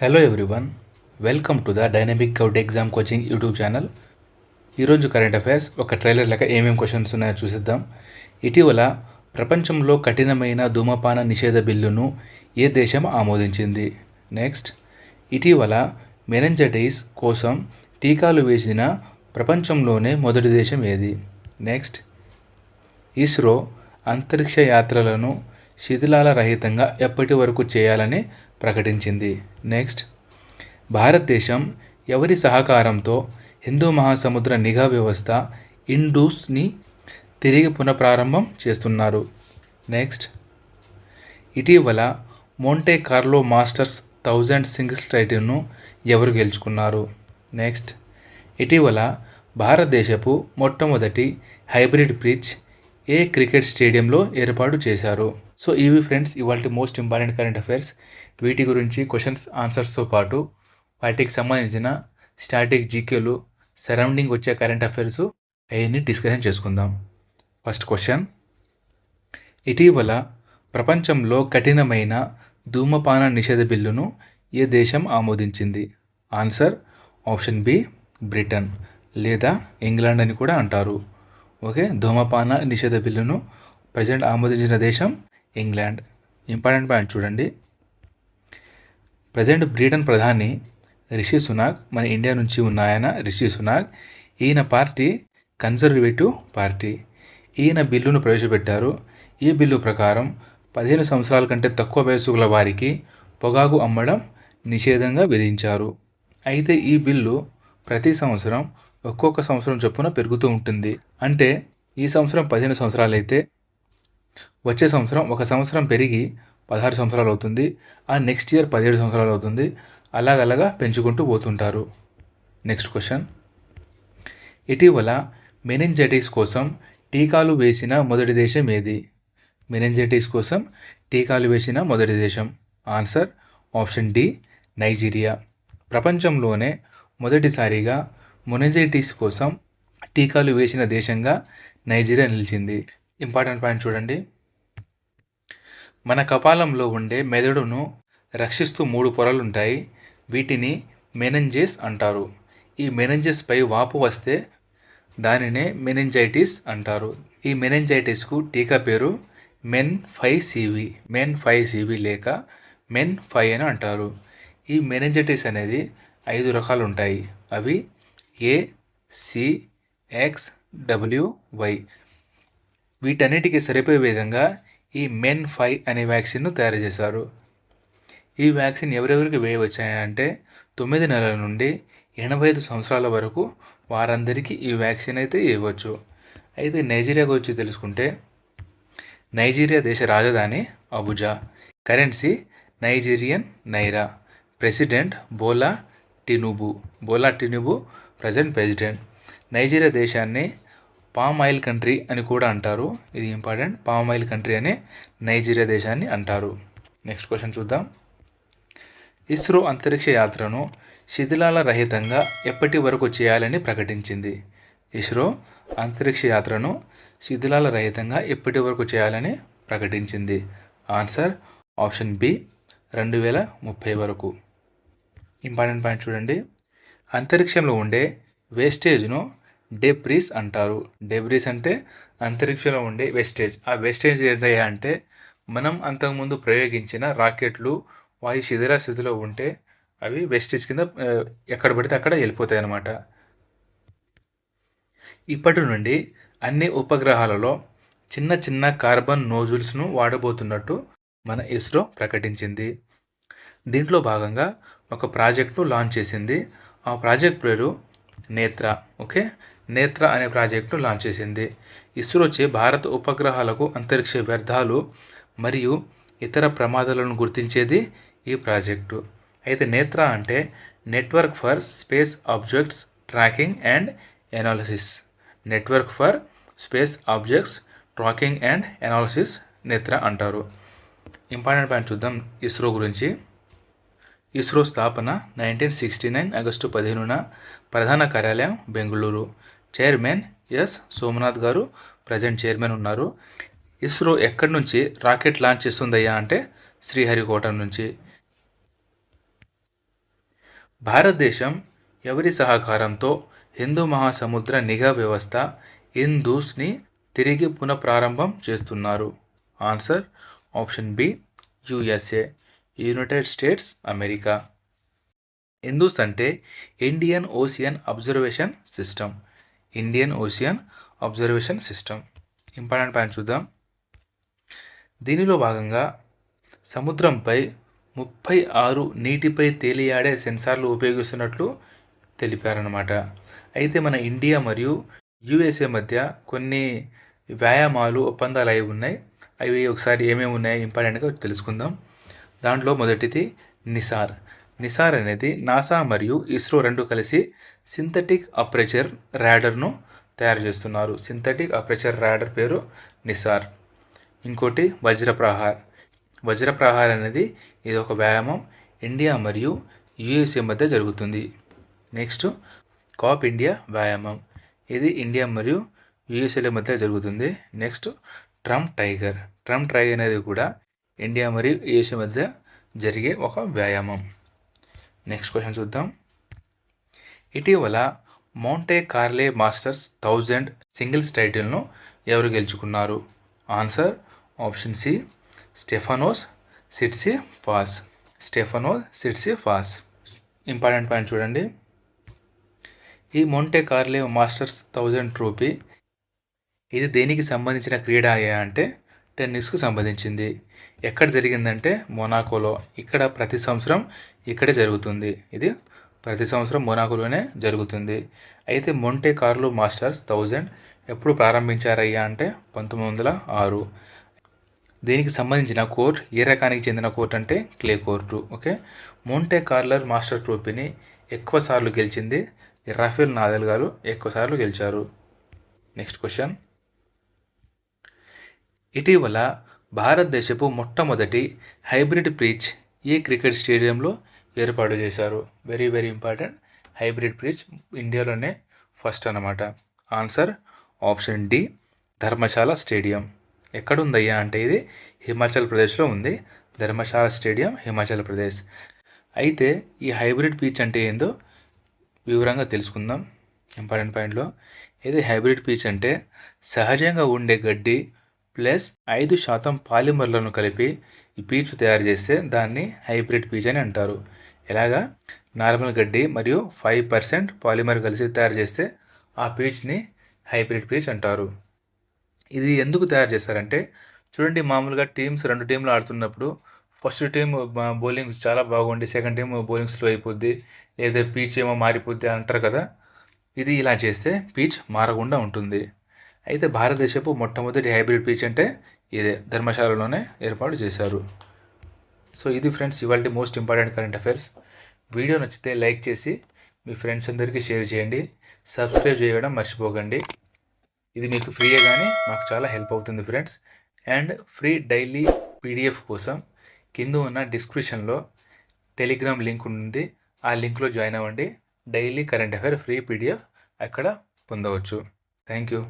Hello everyone welcome to the dynamic kout exam coaching YouTube channel ఈరోజు current affairs ఒక trailer లెక్క ఏమేమి questions ఉన్నాయో చూసిద్దాం. ఇటీవల ప్రపంచంలో కఠినమైన ధూమపాన నిషేధ బిల్లును ఏ దేశం ఆమోదించింది? నెక్స్ట్ ఇటీవల మెనంజటైస్ కోసం టీకాలు వేసిన ప్రపంచంలోనే మొదటి దేశం ఏది? నెక్స్ట్ ఇస్రో అంతరిక్ష యాత్రలను శిథిలాల రహితంగా ఎప్పటి వరకు చేయాలని ప్రకటించింది. నెక్స్ట్. భారతదేశం ఎవరి సహకారంతో హిందూ మహాసముద్ర నిఘా వ్యవస్థ ఇండూస్ని తిరిగి పునఃప్రారంభం చేస్తున్నారు. నెక్స్ట్. ఇటీవల మోంటే కార్లో మాస్టర్స్ థౌజండ్ సింగిల్స్ టైటిల్ను ఎవరు గెలుచుకున్నారు? నెక్స్ట్. ఇటీవల భారతదేశపు మొట్టమొదటి హైబ్రిడ్ బ్రిడ్జ్ ఏ క్రికెట్ స్టేడియంలో ఏర్పాటు చేశారు? సో ఇవి ఫ్రెండ్స్ ఇవాళ మోస్ట్ ఇంపార్టెంట్ కరెంట్ అఫైర్స్ వీటి గురించి క్వశ్చన్స్ ఆన్సర్స్తో పాటు వాటికి సంబంధించిన స్టాటిక్ జీకేలు సరౌండింగ్ వచ్చే కరెంట్ అఫైర్స్ అవన్నీ డిస్కషన్ చేసుకుందాం. ఫస్ట్ క్వశ్చన్ ఇటీవల ప్రపంచంలో కఠినమైన ధూమపాన నిషేధ బిల్లును ఏ దేశం ఆమోదించింది? ఆన్సర్ ఆప్షన్ బి బ్రిటన్ లేదా ఇంగ్లాండ్ అని కూడా అంటారు. ఓకే ధూమపాన నిషేధ బిల్లును ప్రజెంట్ ఆమోదించిన దేశం ఇంగ్లాండ్. ఇంపార్టెంట్ పాయింట్ చూడండి. ప్రజెంట్ బ్రిటన్ ప్రధాని రిషి సునాక్ మన ఇండియా నుంచి ఉన్న ఆయన రిషి సునాక్ ఈయన పార్టీ కన్జర్వేటివ్ పార్టీ. ఈయన బిల్లును ప్రవేశపెట్టారు. ఈ బిల్లు ప్రకారం పదిహేను సంవత్సరాల కంటే తక్కువ వయసు గల వారికి పొగాకు అమ్మడం నిషేధంగా విధించారు. అయితే ఈ బిల్లు ప్రతి సంవత్సరం ఒక్కొక్క సంవత్సరం చొప్పున పెరుగుతూ ఉంటుంది. అంటే ఈ సంవత్సరం పదిహేను సంవత్సరాలు అయితే వచ్చే సంవత్సరం ఒక సంవత్సరం పెరిగి పదహారు సంవత్సరాలు అవుతుంది. ఆ నెక్స్ట్ ఇయర్ పదిహేడు సంవత్సరాలు అవుతుంది. అలాగలాగా పెంచుకుంటూ పోతుంటారు. Next question. ఇటీవల మెనింజైటిస్ కోసం టీకాలు వేసిన మొదటి దేశం ఏది? మెనింజైటిస్ కోసం టీకాలు వేసిన మొదటి దేశం? Answer option D Nigeria. ప్రపంచంలోనే మొదటిసారిగా మొనజైటిస్ కోసం టీకాలు వేసిన దేశంగా నైజీరియా నిలిచింది. ఇంపార్టెంట్ పాయింట్ చూడండి. మన కపాలంలో ఉండే మెదడును రక్షిస్తూ మూడు పొరలు ఉంటాయి వీటిని మెనెంజెస్ అంటారు. ఈ మెనెంజెస్పై వాపు వస్తే దానినే మెనెంజైటిస్ అంటారు. ఈ మెనెంజైటిస్కు టీకా పేరు Men five CV Men five CV లేక మెన్ ఫైవ్ అని అంటారు. ఈ మెనెంజైటిస్ అనేది ఐదు రకాలు ఉంటాయి అవి A W Y X W Y వీటన్నిటికీ సరిపోయే విధంగా ఈ మెన్ ఫైవ్ అనే వ్యాక్సిన్ను తయారు చేశారు. ఈ వ్యాక్సిన్ ఎవరెవరికి వేయవచ్చాయంటే తొమ్మిది నెలల నుండి ఎనభై ఐదు సంవత్సరాల వరకు వారందరికీ ఈ వ్యాక్సిన్ అయితే ఇవ్వచ్చు. అయితే నైజీరియా గురించి తెలుసుకుంటే నైజీరియా దేశ రాజధాని Abuja. Currency Nigerian naira. President Bola Tinubu. Bola Tinubu present president. Nigeria దేశాన్ని పామ్ ఆయిల్ కంట్రీ అని కూడా అంటారు. ఇది ఇంపార్టెంట్. పామ్ ఆయిల్ కంట్రీ అని నైజీరియా దేశాన్ని అంటారు. నెక్స్ట్ క్వశ్చన్ చూద్దాం. ఇస్రో అంతరిక్ష యాత్రను శిథిలాల రహితంగా ఎప్పటి వరకు చేయాలని ప్రకటించింది? ఇస్రో అంతరిక్ష యాత్రను శిథిలాల రహితంగా ఎప్పటి వరకు చేయాలని ప్రకటించింది? ఆన్సర్ ఆప్షన్ బి రెండు వేల ముప్పై వరకు. ఇంపార్టెంట్ పాయింట్ చూడండి. అంతరిక్షంలో ఉండే వేస్టేజ్ను డెబ్రీస్ అంటారు. డెబ్రీస్ అంటే అంతరిక్షంలో ఉండే వేస్టేజ్. ఆ వేస్టేజ్ ఏంటయ్యా అంటే మనం అంతకుముందు ప్రయోగించిన రాకెట్లు వాయు శిథిర స్థితిలో ఉంటే అవి వేస్టేజ్ కింద ఎక్కడ పడితే అక్కడ వెళ్ళిపోతాయి అన్నమాట. ఇప్పటి నుండి అన్ని ఉపగ్రహాలలో చిన్న చిన్న కార్బన్ నోజుల్స్ను వాడబోతున్నట్టు మన ఇస్రో ప్రకటించింది. దీంట్లో భాగంగా ఒక ప్రాజెక్ట్ను లాంచ్ చేసింది ఆ ప్రాజెక్ట్ పేరు నేత్ర ఓకే? నేత్ర అనే ప్రాజెక్టును లాంచ్ చేసింది. ఇస్రోచే భారత ఉపగ్రహాలకు అంతరిక్ష వ్యర్థాలు మరియు ఇతర ప్రమాదాలను గుర్తించేది ఈ ప్రాజెక్టు. అయితే నేత్ర అంటే network for space objects tracking and analysis network for space objects tracking and analysis Netra అంటారు. ఇంపార్టెంట్ పాయింట్ చూద్దాం ఇస్రో గురించి. ఇస్రో స్థాపన నైన్టీన్ సిక్స్టీ నైన్ ఆగస్టు పదిహేనున ప్రధాన కార్యాలయం బెంగళూరు. Chairman S. సోమనాథ్ గారు ప్రజెంట్ చైర్మన్ ఉన్నారు. ఇస్రో ఎక్కడి నుంచి రాకెట్ లాంచ్ చేస్తుందయ్యా అంటే శ్రీహరికోట నుంచి. భారతదేశం ఎవరి సహకారంతో హిందూ మహాసముద్ర నిఘా వ్యవస్థ ఇందూస్ని తిరిగి పునఃప్రారంభం చేస్తున్నారు? Answer option B USA United States America INDOOS అంటే Indian Ocean observation system Indian Ocean observation system important point చూద్దాం. దీనిలో భాగంగా సముద్రంపై ముప్పై ఆరు నీటిపై తేలియాడే సెన్సార్లు ఉపయోగిస్తున్నట్లు తెలిపారనమాట అయితే మన ఇండియా మరియు యుఎస్ఏ మధ్య కొన్ని వ్యాయామాలు ఒప్పందాలు అయి ఉన్నాయి. అవి ఒకసారి ఏమేమి ఉన్నాయి ఇంపార్టెంట్గా తెలుసుకుందాం. దాంట్లో మొదటిది నిసార్. నిసార్ అనేది నాసా మరియు ఇస్రో రెండు కలిసి సింథటిక్ అప్రెచర్ ర్యాడర్ను తయారు చేస్తున్నారు. సింథటిక్ అప్రెచర్ ర్యాడర్ పేరు నిసార్. ఇంకోటి వజ్రప్రహార్. వజ్రప్రహార్ అనేది ఇది ఒక వ్యాయామం ఇండియా మరియు యుఎస్ఏ మధ్య జరుగుతుంది. నెక్స్ట్ కాప్ ఇండియా వ్యాయామం. ఇది ఇండియా మరియు యుఎస్ఏల మధ్య జరుగుతుంది. Next Trump tiger. Trump tiger అనేది కూడా ఇండియా మరియు ఏషియా మధ్య జరిగే ఒక వ్యాయామం. నెక్స్ట్ క్వశ్చన్ చూద్దాం. ఇటీవల Monte Carlo Masters thousand singles టైటిల్ను ఎవరు గెలుచుకున్నారు? Answer option C Stefanos Tsitsipas. Stefanos Tsitsipas Tsitsipas. Important point చూడండి. ఈ Monte Carlo Masters thousand trophy ఇది దేనికి సంబంధించిన క్రీడ అంటే టెన్నిస్కు సంబంధించింది. ఎక్కడ జరిగిందంటే మొనాకోలో. ఇక్కడ ప్రతి సంవత్సరం ఇక్కడే జరుగుతుంది. ఇది ప్రతి సంవత్సరం మొనాకోలోనే జరుగుతుంది. అయితే మొంటే కార్లో మాస్టర్స్ థౌజండ్. ఎప్పుడు ప్రారంభించారయ్యా అంటే పంతొమ్మిది వందల ఆరు. దీనికి సంబంధించిన కోర్ట్ ఏ రకానికి చెందిన కోర్ట్ అంటే clay court. Okay? Monte Carlo master ట్రోఫీని ఎక్కువసార్లు గెలిచింది రఫేల్ నాదల్ గారు ఎక్కువ సార్లు గెలిచారు. Next question. ఇటీవల భారతదేశపు మొట్టమొదటి హైబ్రిడ్ పిచ్ ఏ క్రికెట్ స్టేడియంలో ఏర్పాటు చేశారు. Very very important hybrid pitch ఇండియాలోనే ఫస్ట్ అనమాట answer option D Dharamshala stadium. ఎక్కడుందయ్యా అంటే ఇది? హిమాచల్ ప్రదేశ్లో ఉంది. ధర్మశాల స్టేడియం హిమాచల్ ప్రదేశ్. అయితే ఈ హైబ్రిడ్ పిచ్ అంటే ఏందో వివరంగా తెలుసుకుందాం. ఇంపార్టెంట్ పాయింట్లో ఇది హైబ్రిడ్ పీచ్ అంటే సహజంగా ఉండే గడ్డి ప్లస్ ఐదు శాతం పాలిమర్లను కలిపి ఈ పీచు తయారు చేస్తే దాన్ని హైబ్రిడ్ పీచ్ అని అంటారు. ఎలాగా? నార్మల్ గడ్డి మరియు ఫైవ్ పర్సెంట్ పాలిమర్ కలిసి తయారు చేస్తే ఆ పీచ్ని హైబ్రిడ్ పీచ్ అంటారు. ఇది ఎందుకు తయారు చేస్తారంటే చూడండి మామూలుగా టీమ్స్ రెండు టీంలు ఆడుతున్నప్పుడు ఫస్ట్ టీం బౌలింగ్ చాలా బాగుండి సెకండ్ టీం బౌలింగ్ స్లో అయిపోద్ది లేదా పీచ్ ఏమో మారిపోద్ది అంటారు కదా? ఇది ఇలా చేస్తే పీచ్ మారకుండా ఉంటుంది. అయితే భారతదేశపు మొట్టమొదటి హైబ్రిడ్ పీచ్ అంటే ఇదే ధర్మశాలలోనే ఏర్పాటు చేశారు. సో ఇది ఫ్రెండ్స్ ఇవాళ most important current affairs. Video నచ్చితే లైక్ చేసి మీ ఫ్రెండ్స్ అందరికీ షేర్ చేయండి. సబ్స్క్రైబ్ చేయడం మర్చిపోకండి. ఇది మీకు ఫ్రీయే కానీ మాకు చాలా హెల్ప్ అవుతుంది friends. And free daily PDF కోసం కింద ఉన్న డిస్క్రిప్షన్లో టెలిగ్రామ్ లింక్ ఉంది ఆ లింక్లో జాయిన్ అవ్వండి. Daily current affair free PDF అక్కడ పొందవచ్చు. Thank you.